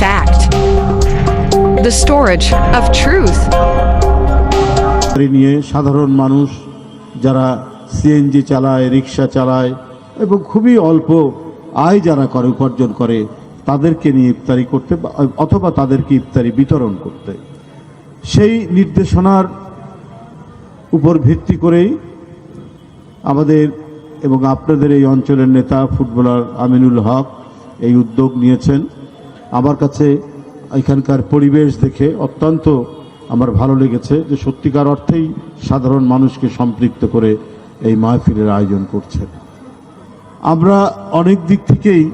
fact. The storage of truth. নিয়ে সাধারণ মানুষ যারা সিএনজি চালায় রিক্সা চালায় এবং খুবই অল্প আয় যারা করে, উপার্জন করে, তাদেরকে নিয়ে ইফতারি করতে অথবা তাদেরকে ইফতারি বিতরণ করতে সেই নির্দেশনার উপর ভিত্তি করেই আমাদের এবং আপনাদের এই অঞ্চলের নেতা, ফুটবলার আমিনুল হক এই উদ্যোগ নিয়েছেন আমার কাছে এখানকার পরিবেশ দেখে অত্যন্ত আমার ভালো লেগেছে যে সত্যিকার অর্থেই সাধারণ মানুষকে সম্পৃক্ত করে এই মাহফিলের আয়োজন করছে আমরা অনেক দিক থেকেই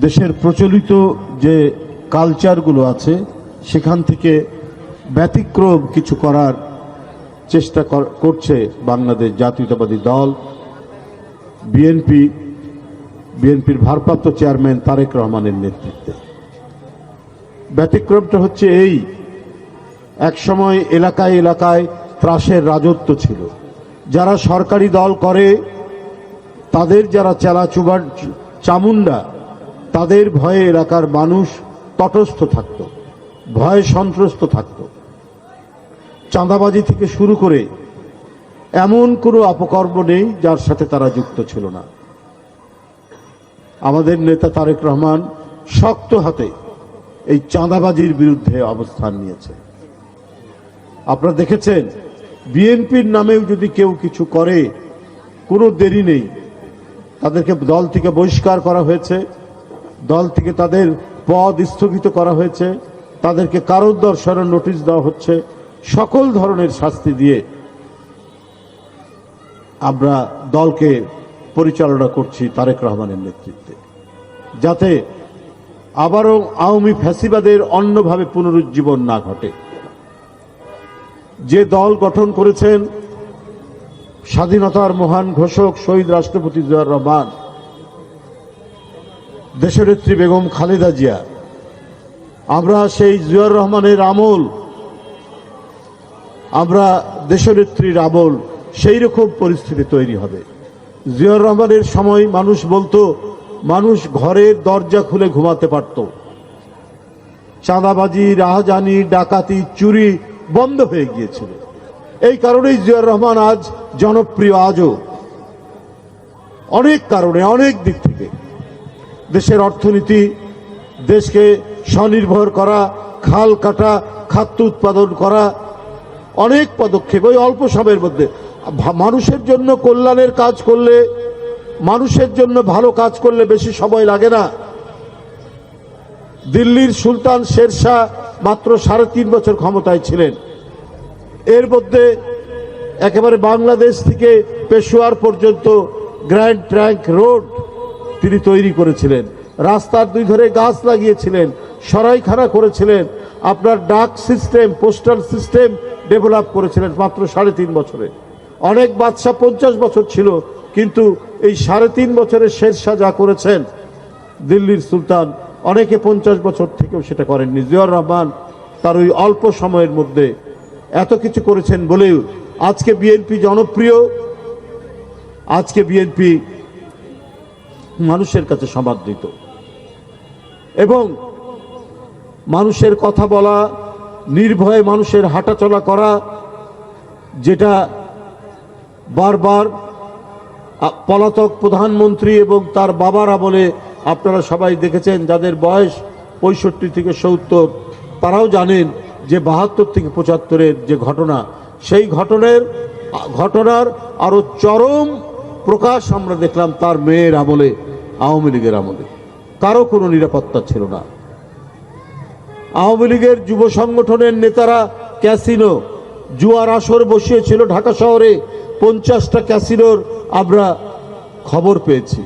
দেশের প্রচলিত যে কালচারগুলো আছে, সেখান থেকে ব্যতিক্রম কিছু করার চেষ্টা কর- করছে বাংলাদেশ জাতীয়তাবাদী দল, বিএনপি বিএনপির ভারপ্রাপ্ত চেয়ারম্যান তারেক রহমানের নেতৃত্বে। ব্যতিক্রমটা হচ্ছে এই। এক সময় এলাকায় এলাকায় ত্রাসের রাজত্ব ছিল। যারা সরকারি দল করে, তাদের যারা চেলা চুবার চামুন্ডা তাদের ভয়ে এলাকার মানুষ তটস্থ থাকত, ভয়ে সন্ত্রস্ত থাকত। চাঁদাবাজি থেকে শুরু করে এমন কোনো অপকর্ম নেই যার সাথে তারা যুক্ত ছিল না। আমাদের নেতা তারেক রহমান শক্ত হাতে এই চাঁদাবাজির বিরুদ্ধে অবস্থান নিয়েছে। আপনারা দেখেছেন, বিএনপির নামেও যদি কেউ কিছু করে, কোনো দেরি নেই। তাদেরকে দল থেকে বহিষ্কার করা হয়েছে, দল থেকে তাদের পদ স্থগিত করা হয়েছে, তাদেরকে কারণ দর্শানোর নোটিশ দেওয়া হচ্ছে, সকল ধরনের শাস্তি দিয়ে আমরা দলকে পরিচালনা করছি তারেক রহমানের নেতৃত্বে। যাতে আবারও আওয়ামী ফ্যাসিবাদের অন্যভাবে পুনরুজ্জীবন না ঘটে। যে দল গঠন করেছেন স্বাধীনতার মহান ঘোষক শহীদ রাষ্ট্রপতি জিয়াউর রহমান দেশনেত্রী বেগম খালেদা জিয়া, আমরা সেই জিয়াউর রহমানের আমল, আমরা দেশনেত্রীর আমল, সেই রকম পরিস্থিতি তৈরি হবে। জিয়াউর রহমানের সময় মানুষ বলতো, মানুষ ঘরের দরজা খুলে ঘুমাতে পারত। চাঁদাবাজি, রাহাজানি, ডাকাতি, চুরি বন্ধ হয়ে গিয়েছিল। এই কারণেই জিয়াউর রহমান আজ জনপ্রিয় আজও। অনেক কারণে, অনেক দিক থেকে। দেশের অর্থনীতি, দেশকে স্বনির্ভর করা, খাল কাটা, খাদ্য উৎপাদন করা, অনেক পদক্ষেপ, ওই অল্প সময়ের মধ্যে। মানুষের জন্য কল্যাণের কাজ করলে, মানুষের জন্য ভালো কাজ করলে বেশি সময় লাগে না। দিল্লির সুলতান শেরশাহ মাত্র সাড়ে তিন বছর ক্ষমতায় ছিলেন। এর মধ্যে একেবারে বাংলাদেশ থেকে পেশোয়ার পর্যন্ত গ্র্যান্ড ট্র্যাঙ্ক রোড তিনি তৈরি করেছিলেন। রাস্তার দুই ধরে গাছ লাগিয়েছিলেন, সরাইখানা করেছিলেন, আপনার ডাক সিস্টেম, পোস্টাল সিস্টেম ডেভেলপ করেছিলেন মাত্র সাড়ে তিন বছরে। অনেক বাদশাহ পঞ্চাশ বছর ছিল, কিন্তু এই সাড়ে তিন বছরের শেরশাহ যা করেছেন, দিল্লির সুলতান অনেকে পঞ্চাশ বছর থেকেও সেটা করেননি। জিয়াউর রহমান তার ওই অল্প সময়ের মধ্যে এত কিছু করেছেন বলেও আজকে বিএনপি জনপ্রিয়, আজকে বিএনপি মানুষের কাছে সমাদৃত। এবং মানুষের কথা বলা, নির্ভয়ে মানুষের হাঁটাচলা করা, যেটা বারবার পলাতক প্রধানমন্ত্রী এবং তার বাবার আমলে আপনারা সবাই দেখেছেন, যাদের বয়স পঁয়ষট্টি থেকে সত্তর, তারাও জানেন যে বাহাত্তর থেকে পঁচাত্তরের যে ঘটনা, সেই ঘটনার ঘটনার আরও চরম প্রকাশ আমরা দেখলাম তার মেয়ের আমলে, আওয়ামী লীগের আমলে। কারও কোনো নিরাপত্তা ছিল না। আওয়ামী লীগের যুব সংগঠনের নেতারা ক্যাসিনো, জুয়ার আসর বসিয়েছিল ঢাকা শহরে পঞ্চাশটা ক্যাসিনোর আমরা খবর পেয়েছি।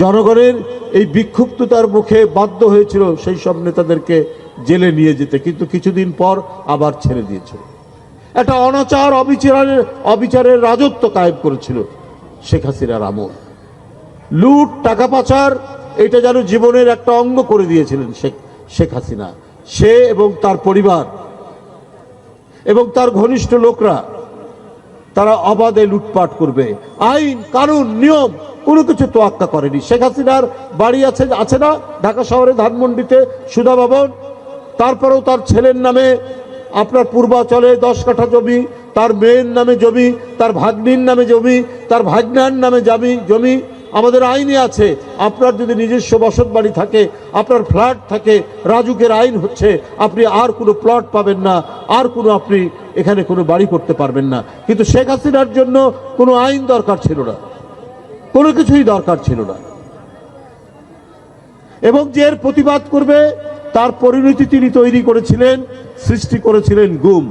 জনগণের এই বিক্ষুব্ধতার মুখে বাধ্য হয়েছিল সেই সব নেতাদেরকে জেলে নিয়ে যেতে, কিন্তু কিছুদিন পর আবার ছেড়ে দিয়েছিল একটা অনাচার, অবিচারের অবিচারের রাজত্ব কায়েম করেছিল শেখ হাসিনার আমল। লুট, টাকা পাচার, এটা যেন জীবনের একটা অঙ্গ করে দিয়েছিলেন শেখ শেখ হাসিনা। সে এবং তার পরিবার এবং তার ঘনিষ্ঠ লোকরা তারা অবাধে লুটপাট করবে। আইন, কানুন, নিয়ম, কোনো কিছু তোয়াক্কা করেনি। শেখ হাসিনার বাড়ি আছে আছে না? ঢাকা শহরে ধানমন্ডিতে সুধা ভবন। তারপরেও তার ছেলের নামে আপনার পূর্বাচলে দশ কাঠা জমি, তার মেয়ের নামে জমি, তার ভাগ্নির নামে জমি, তার ভাগ্নার নামে জমি জমি আমাদের আইনে আছে, আপনার যদি নিজস্ব বসত বাড়ি থাকে, আপনার ফ্ল্যাট থাকে, রাজুকের আইন হচ্ছে, আপনি আর কোনো প্লট পাবেন না, আর কোনো আপনি এখানে কোনো বাড়ি করতে পারবেন না। কিন্তু শেখ হাসিনার জন্য কোনো আইন দরকার ছিল না। কোনো কিছুই দরকার ছিল না। এবং যে এর প্রতিবাদ করবে, তার পরিণতি তিনি তৈরি করেছিলেন, সৃষ্টি করেছিলেন গুম।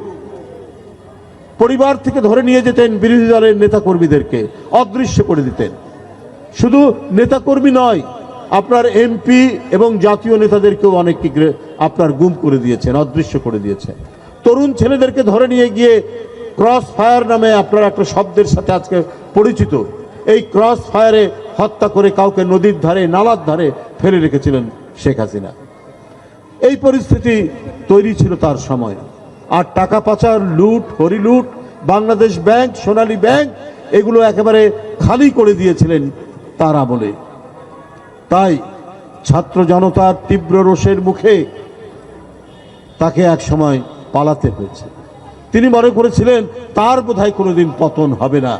পরিবার থেকে ধরে নিয়ে যেতেন বিরোধী দলের নেতাকর্মীদেরকে, অদৃশ্য করে দিতেন। শুধু নেতাকর্মী নয়, আপনার এমপি এবং জাতীয় নেতাদেরকেও অনেককে আপনার গুম করে দিয়েছেন, অদৃশ্য করে দিয়েছেন। তরুণ ছেলেদেরকে ধরে নিয়ে গিয়ে ক্রস ফায়ার নামে আপনার একটা শব্দের সাথে আজকে পরিচিত। এই ক্রস ফায়ারে হত্যা করে কাউকে নদীর ধারে, নালার ধারে ফেলে রেখেছিলেন শেখ হাসিনা। এই পরিস্থিতি তৈরি ছিল তার সময়। আর টাকা পাচার, লুট, হরিলুট, বাংলাদেশ ব্যাংক, সোনালী ব্যাংক, এগুলো একেবারে খালি করে দিয়েছিলেন তার বলে। তাই ছাত্র জনতার তীব্র রোষের মুখে তাকে এক সময় পালাতে হয়েছে। তিনি মনে করেছিলেন, তার বোধহয় কোনোদিন পতন হবে না।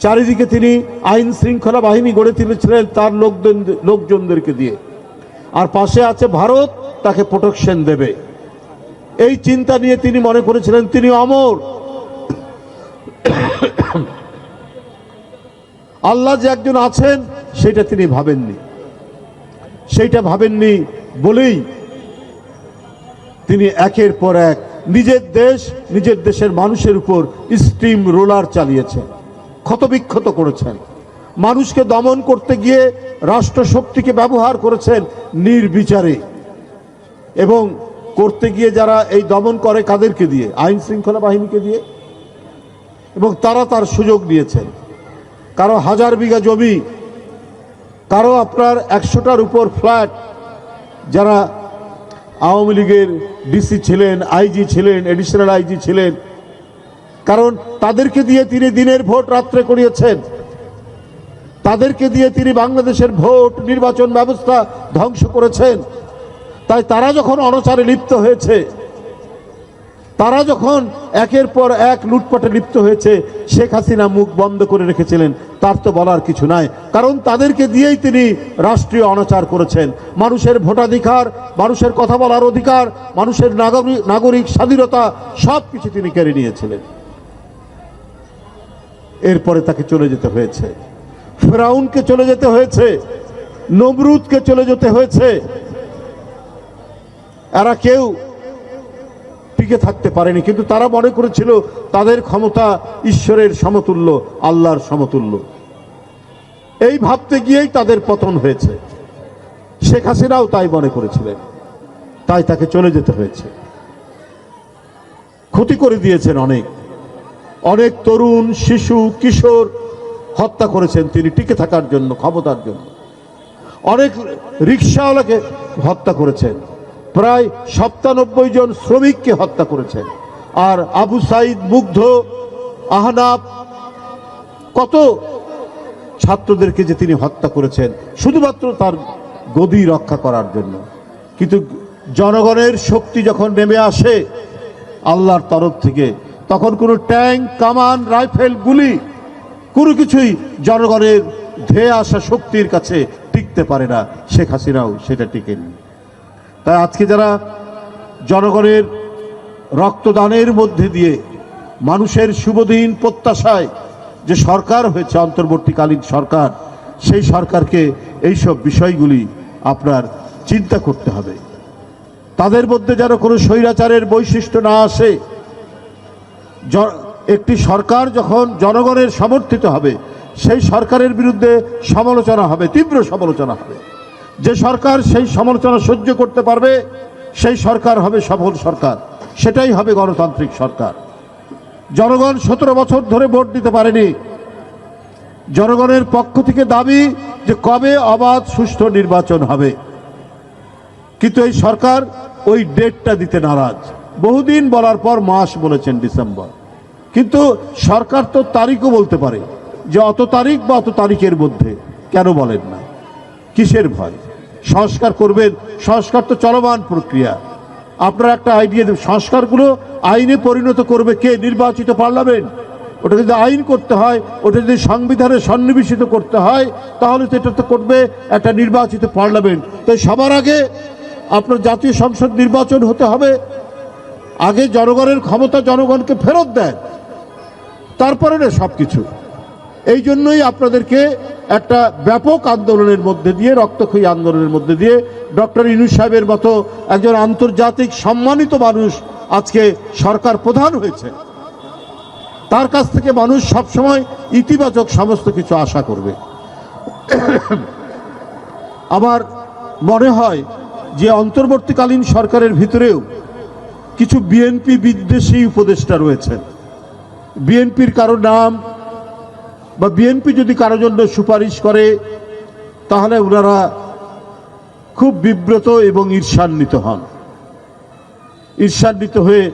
চারিদিকে তিনি আইন শৃঙ্খলা বাহিনী গড়ে তুলেছিলেন তার লোকজন লোকজনদেরকে দিয়ে। আর পাশে আছে ভারত, তাকে প্রোটেকশন দেবে। এই চিন্তা নিয়ে তিনি মনে করেছিলেন, তিনি অমর। আল্লাহ যে একজন আছেন, সেটা তিনি ভাবেননি। সেইটা ভাবেননি বলেই তিনি একের পর এক নিজের দেশ, নিজের দেশের মানুষের উপর স্টিম রোলার চালিয়েছেন, ক্ষতবিক্ষত করেছেন। মানুষকে দমন করতে গিয়ে রাষ্ট্রশক্তিকে ব্যবহার করেছেন নির্বিচারে এবং করতে গিয়ে যারা এই দমন করে কাদেরকে দিয়ে আইন শৃঙ্খলা বাহিনীকে দিয়ে, এবং তারা তার সুযোগ নিয়েছেন কারও হাজার বিঘা জমি, কারও আপনার একশোটার উপর ফ্ল্যাট, যারা আওয়ামী লীগের ডিসি ছিলেন, আইজি ছিলেন এডিশনাল আইজি ছিলেন, কারণ তাদেরকে দিয়ে তিনি দিনের ভোট রাত্রে করিয়েছেন। তাদেরকে দিয়ে তিনি বাংলাদেশের ভোট নির্বাচন ব্যবস্থা ধ্বংস করেছেন। তাই তারা যখন অনচারে লিপ্ত হয়েছে তারা যখন একের পর এক লুটপাটে লিপ্ত হয়েছে, শেখ হাসিনা মুখ বন্ধ করে রেখেছিলেন। তার তো বলার কিছু নাই। কারণ তাদেরকে দিয়েই তিনি রাষ্ট্রীয় অনাচার করেছেন। মানুষের ভোটাধিকার, মানুষের কথা বলার অধিকার, মানুষের নাগরিক নাগরিক স্বাধীনতা সব কিছু তিনি কেড়ে নিয়েছিলেন। এরপরে তাকে চলে যেতে হয়েছে। ফেরাউনকে চলে যেতে হয়েছে। নমরুদকে চলে যেতে হয়েছে। এরা কেউ টিকে থাকতে পারেনি। কিন্তু তারা মনে করেছিল তাদের ক্ষমতা ঈশ্বরের সমতুল্য, আল্লাহর সমতুল্য। এই ভাবতে গিয়েই তাদের পতন হয়েছে। শেখ হাসিনাও তাই মনে করেছিলেন। তাই তাকে চলে যেতে হয়েছে। ক্ষতি করে দিয়েছেন অনেক। অনেক তরুণ, শিশু, কিশোর হত্যা করেছেন তিনি টিকে থাকার জন্য, ক্ষমতার জন্য। অনেক রিক্সাওয়ালাকে হত্যা করেছেন। প্রায় সপ্তানব্বই জন শ্রমিককে হত্যা করেছেন আর আবু সাইদ মুগ্ধ, আহনাব, কত ছাত্রদেরকে যে তিনি হত্যা করেছেন, শুধুমাত্র তার গদি রক্ষা করার জন্য। কিন্তু জনগণের শক্তি যখন নেমে আসে আল্লাহর তরফ থেকে, তখন কোনো ট্যাঙ্ক, কামান, রাইফেল, গুলি, কোনো কিছুই জনগণের ধেয়ে আসা শক্তির কাছে টিকতে পারে না। শেখ হাসিনাও সেটা টিকেনি। তাই আজকে যারা জনগণের রক্তদানের মধ্যে দিয়ে মানুষের শুভদিন প্রত্যাশায় যে সরকার হয়েছে, অন্তর্বর্তীকালীন সরকার, সেই সরকারকে এইসব বিষয়গুলি আপনার চিন্তা করতে হবে। তাদের মধ্যে যেন কোনো স্বৈরাচারের বৈশিষ্ট্য না আসে। একটি সরকার যখন জনগণের সমর্থিত হবে, সেই সরকারের বিরুদ্ধে সমালোচনা হবে, তীব্র সমালোচনা হবে। যে সরকার সেই সমালোচনা সহ্য করতে পারবে, সেই সরকার হবে সফল সরকার। সেটাই হবে গণতান্ত্রিক সরকার। জনগণ সতেরো বছর ধরে ভোট দিতে পারেনি। জনগণের পক্ষ থেকে দাবি যে কবে অবাধ সুষ্ঠু নির্বাচন হবে। কিন্তু এই সরকার ওই ডেটটা দিতে নারাজ। বহুদিন বলার পর মাস বলেছেন ডিসেম্বর। কিন্তু সরকার তো তারিখও বলতে পারে যে অত তারিখ বা অত তারিখের মধ্যে। কেন বলেন না? কিসের ভয়? সংস্কার করবেন। সংস্কার তো চলমান প্রক্রিয়া। আপনারা একটা আইডিয়া দেবেন, সংস্কারগুলো আইনে পরিণত করবে কে? নির্বাচিত পার্লামেন্ট। ওটা যদি আইন করতে হয়, ওটা যদি সংবিধানে সন্নিবেশিত করতে হয়, তাহলে তো এটা তো করবে একটা নির্বাচিত পার্লামেন্ট। তাই সবার আগে আপনার জাতীয় সংসদ নির্বাচন হতে হবে। আগে জনগণের ক্ষমতা জনগণকে ফেরত দেয় তারপরে না সব কিছু এই জন্যই আপনাদেরকে একটা ব্যাপক আন্দোলনের মধ্যে দিয়ে, রক্তক্ষয়ী আন্দোলনের মধ্যে দিয়ে ডক্টর ইনু সাহেবের মতো একজন আন্তর্জাতিক সম্মানিত মানুষ আজকে সরকার প্রধান হয়েছে। তার কাছ থেকে মানুষ সবসময় ইতিবাচক সমস্ত কিছু আশা করবে। আমার মনে হয় যে অন্তর্বর্তীকালীন সরকারের ভিতরেও কিছু বিএনপি বিদ্বেষী উপদেষ্টা রয়েছে বিএনপির কারও নাম বা বিএনপি যদি কারও জন্য সুপারিশ করে, তাহলে ওনারা খুব বিব্রত এবং ঈর্ষান্বিত হন। ঈর্ষান্বিত হয়ে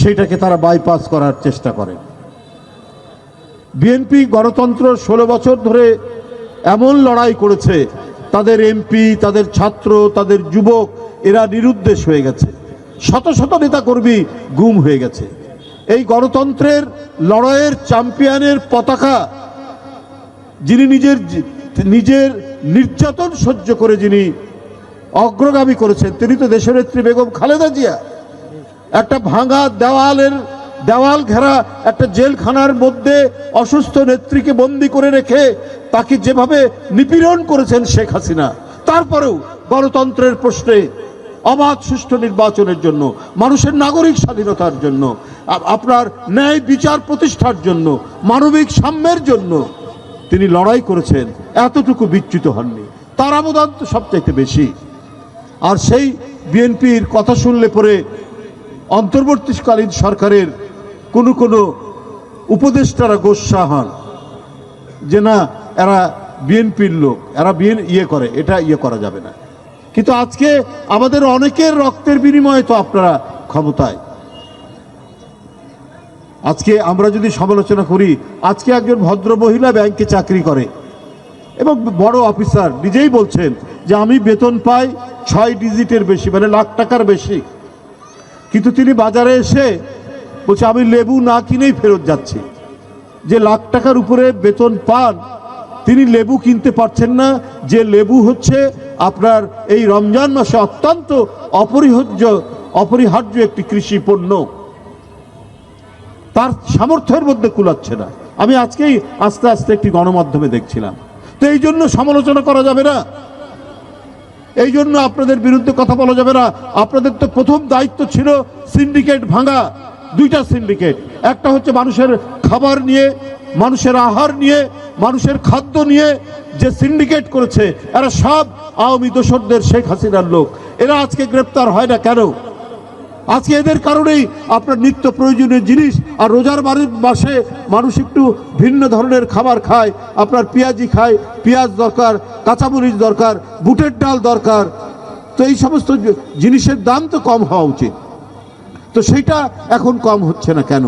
সেটাকে তারা বাইপাস করার চেষ্টা করেন। বিএনপি গণতন্ত্র ষোলো বছর ধরে এমন লড়াই করেছে, তাদের এমপি তাদের ছাত্র, তাদের যুবক, এরা নিরুদ্দেশ হয়ে গেছে। শত শত নেতাকর্মী গুম হয়ে গেছে। এই গণতন্ত্রের লড়াইয়ের চ্যাম্পিয়নের পতাকা যিনি নিজের নিজের নির্যাতন সহ্য করে যিনি অগ্রগামী করেছেন, তিনি তো দেশনেত্রী বেগম খালেদা জিয়া। একটা ভাঙা দেওয়ালের, দেওয়াল ঘেরা একটা জেলখানার মধ্যে অসুস্থ নেত্রীকে বন্দি করে রেখে তাকে যেভাবে নিপীড়ন করেছেন শেখ হাসিনা, তারপরেও গণতন্ত্রের প্রশ্নে অবাধ সুষ্ঠু নির্বাচনের জন্য, মানুষের নাগরিক স্বাধীনতার জন্য আপনার ন্যায় বিচার প্রতিষ্ঠার জন্য, মানবিক সাম্যের জন্য তিনি লড়াই করেছেন, এতটুকু বিচ্যুত হননি। তার অবদান তো সবচাইতে বেশি। আর সেই বিএনপির কথা শুনলে পরে অন্তর্বর্তীকালীন সরকারের কোনো কোনো উপদেষ্টারা গোস্বা হন যে, না, এরা বিএনপির লোক, এরা বিএন ইয়ে করে, এটা ইয়ে করা যাবে না। কিন্তু আজকে আমাদের অনেকের রক্তের বিনিময়ে তো আপনারা ক্ষমতায়। আজকে আমরা যদি সমালোচনা করি, আজকে একজন ভদ্র মহিলা ব্যাংকে চাকরি করে এবং বড় অফিসার নিজেই বলছেন যে আমি বেতন পাই ছয় ডিজিটের বেশি মানে লাখ টাকার বেশি। কিন্তু তিনি বাজারে এসে বলছে, আমি লেবু না কিনেই ফেরত যাচ্ছি। যে লাখ টাকার উপরে বেতন পান, তিনি লেবু কিনতে পারছেন না। যে লেবু হচ্ছে আপনার এই রমজান মাসে অত্যন্ত অপরিহার্য অপরিহার্য একটি কৃষি পণ্য। তার সামর্থ্যের মধ্যে কুলাচ্ছে না। আমি আজকেই আস্তে আস্তে একটি গণমাধ্যমে দেখছিলাম। তো এই জন্য সমালোচনা করা যাবে না। এই জন্য আপনাদের বিরুদ্ধে কথা বলা যাবে না। আপনাদের তো প্রথম দায়িত্ব ছিল সিন্ডিকেট ভাঙা, দুইটা সিন্ডিকেট। একটা হচ্ছে মানুষের খাবার নিয়ে, মানুষের আহার নিয়ে, মানুষের খাদ্য নিয়ে যে সিন্ডিকেট করেছে, এরা সব আওয়ামী দোসরদের শেখ হাসিনার লোক। এরা আজকে গ্রেপ্তার হয় না কেন? আজকে এদের কারণেই আপনার নিত্য প্রয়োজনীয় জিনিস আর রোজার বাড়ির মাসে মানুষ একটু ভিন্ন ধরনের খাবার খায়। আপনার পেঁয়াজি খায়, পেঁয়াজ দরকার, কাঁচামরিচ দরকার, বুটের ডাল দরকার। তো এই সমস্ত জিনিসের দাম তো কম হওয়া উচিত। তো সেইটা এখন কম হচ্ছে না কেন?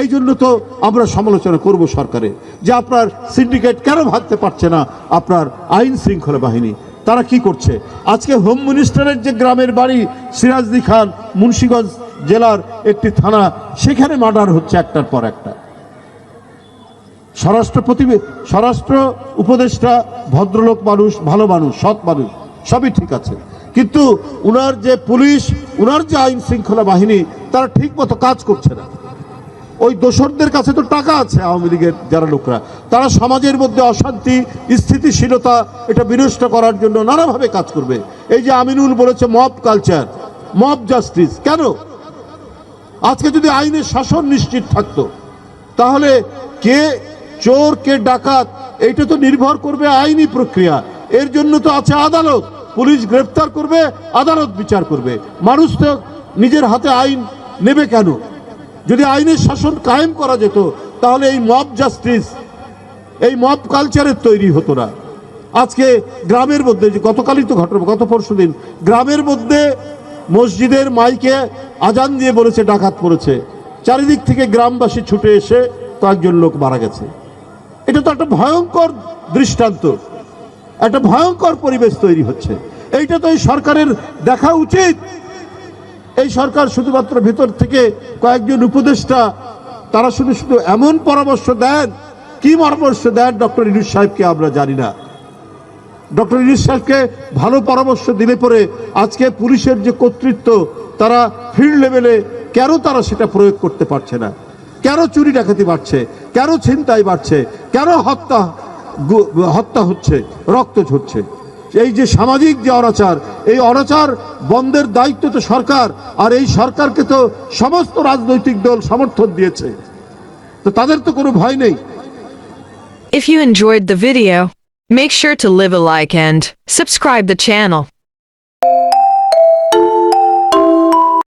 এই জন্য তো আমরা সমালোচনা করব সরকারের যে আপনার সিন্ডিকেট কেন ভাবতে পারছে না আপনার আইন শৃঙ্খলা বাহিনী? তারা কি করছে? আজকে হোম মিনিস্টারের যে গ্রামের বাড়ি, সিরাজদি খান, মুন্সিগঞ্জ জেলার একটি থানা, সেখানে মার্ডার হচ্ছে একটার পর একটা। স্বরাষ্ট্র প্রতিবে, স্বরাষ্ট্র উপদেষ্টা ভদ্রলোক মানুষ, ভালো মানুষ, সৎ মানুষ, সবই ঠিক আছে। কিন্তু উনার যে পুলিশ, উনার যে আইন শৃঙ্খলা বাহিনী, তারা ঠিক মতো কাজ করছে না। ওই দোসরদের কাছে তো টাকা আছে আওয়ামী লীগের যারা লোকরা। তারা সমাজের মধ্যে অশান্তি, স্থিতিশীলতা, এটা বিনষ্ট করার জন্য নানাভাবে কাজ করবে। এই যে আমিনুল বলেছে মব কালচার, মব জাস্টিস, কেন? আজকে যদি আইনের শাসন নিশ্চিত থাকতো, তাহলে কে চোর, কে ডাকাত, এইটা তো নির্ভর করবে আইনি প্রক্রিয়া। এর জন্য তো আছে আদালত। পুলিশ গ্রেফতার করবে, আদালত বিচার করবে। মানুষ তো নিজের হাতে আইন নেবে কেন? যদি আইনের শাসন কায়েম করা যেত, তাহলে এই মব জাস্টিস, এই মব কালচারের তৈরি হতো না। আজকে গ্রামের মধ্যে, যে গতকালই তো ঘটনা, গত পরশু দিন, গ্রামের মধ্যে মসজিদের মাইকে আজান দিয়ে বলেছে, ডাকাত পড়েছে। চারিদিক থেকে গ্রামবাসী ছুটে এসে কয়েকজন লোক মারা গেছে। এটা তো একটা ভয়ঙ্কর দৃষ্টান্ত। একটা ভয়ঙ্কর পরিবেশ তৈরি হচ্ছে। এইটা তো এই সরকারের দেখা উচিত। এই সরকার শুধুমাত্র ভেতর থেকে কয়েকজন উপদেষ্টা, তারা শুধু শুধু এমন পরামর্শ দেন, কি পরামর্শ দেন, ডক্টর ইনুস সাহেবকে আমরা জানি না। ডক্টর ইনুস সাহেবকে ভালো পরামর্শ দিলে পরে আজকে পুলিশের যে কর্তৃত্ব, তারা ফিল্ড লেভেলে কেন তারা সেটা প্রয়োগ করতে পারছে না? কেন চুরি ডাকাতি বাড়ছে? কেন ছিনতাই বাড়ছে? কেন হত্যা হত্যা হচ্ছে? রক্ত ঝরছে? এই যে সামাজিক যে অনাচার এই অনাচার বন্ধের দায়িত্ব তো সরকার আর এই সরকারকে তো সমস্ত রাজনৈতিক দল সমর্থন দিয়েছে তো তাদের তো কোনো ভয় নেই If you enjoyed the video, make sure to leave a like and subscribe the channel.